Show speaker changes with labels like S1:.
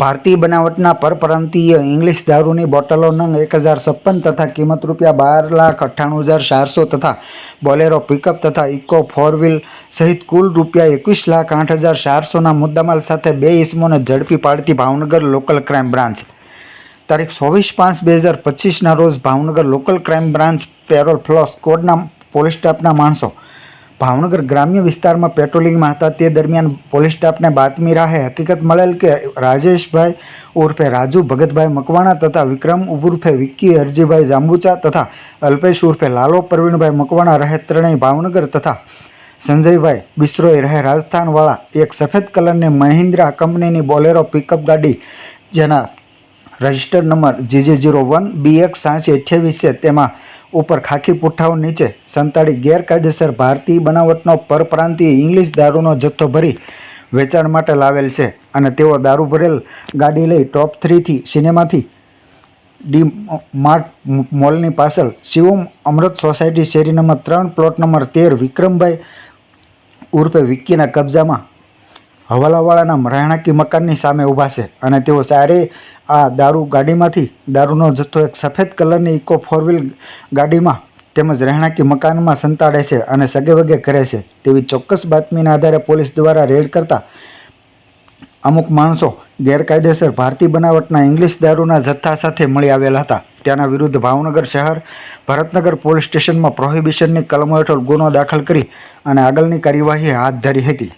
S1: ભારતીય બનાવટના પરપ્રાંતીય ઇંગ્લિશ દારૂની બોટલો નંગ એક હજાર છપ્પન તથા કિંમત રૂપિયા બાર લાખ અઠ્ઠાણું હજાર ચારસો તથા બોલેરો પિકઅપ તથા ઇકો ફોર વ્હીલ સહિત કુલ રૂપિયા એકવીસ લાખ આઠ હજાર ચારસોના મુદ્દામાલ સાથે બે ઇસમોને ઝડપી પાડતી ભાવનગર લોકલ ક્રાઇમ બ્રાન્ચ. તારીખ ચોવીસ પાંચ બે હજાર પચીસના રોજ Bhavnagar local crime branch parole furlough કોડના પોલીસ સ્ટાફના માણસો ભાવનગર ગ્રામ્ય વિસ્તારમાં પેટ્રોલિંગમાં હતા તે દરમિયાન પોલીસ સ્ટાફને બાતમી રાહે હકીકત મળેલ કે રાજેશભાઈ ઉર્ફે રાજુ ભગતભાઈ મકવાણા તથા વિક્રમ ઉર્ફે વિક્કી હરજીભાઈ જાંબુચા તથા અલ્પેશ ઉર્ફે લાલો પ્રવીણભાઈ મકવાણા રહે ત્રણેય ભાવનગર તથા સંજયભાઈ બિસ્રોઈ રહે રાજસ્થાનવાળા એક સફેદ કલરની મહિન્દ્રા કંપનીની બોલેરો પિકઅપ ગાડી જેના register number GJ zero one B X Sansi અઠ્યાવીસ છે તેમાં ઉપર ખાખી પુઠ્ઠાઓ નીચે સંતાડી ગેરકાયદેસર ભારતીય બનાવટનો પરપ્રાંતીય ઇંગ્લિશ દારૂનો જથ્થો ભરી વેચાણ માટે લાવેલ છે અને તેઓ દારૂ ભરેલ ગાડી લઈ ટોપ થ્રીથી સિનેમાથી ડી માર્ટ મોલની પાછળ શિવમ અમૃત સોસાયટી શેરી નંબર ત્રણ, પ્લોટ નંબર તેર વિક્રમભાઈ ઉર્ફે વિક્કીના કબજામાં હવાલાવાળાના રહેણાંકી મકાનની સામે ઊભા છે અને તેઓ સારી આ દારૂ ગાડીમાંથી, દારૂનો જથ્થો એક સફેદ કલરની ઇકો ફોર વ્હીલ ગાડીમાં તેમજ રહેણાંકી મકાનમાં સંતાડે છે અને સગે વગે કરે છે. તેવી ચોક્કસ બાતમીના આધારે પોલીસ દ્વારા રેડ કરતા અમુક માણસો ગેરકાયદેસર ભારતીય બનાવટના ઇંગ્લિશ દારૂના જથ્થા સાથે મળી આવેલા હતા. તેના વિરુદ્ધ ભાવનગર શહેર, ભરતનગર પોલીસ સ્ટેશનમાં પ્રોહિબિશનની કલમો હેઠળ ગુનો દાખલ કરી અને આગળની કાર્યવાહી હાથ ધરી હતી.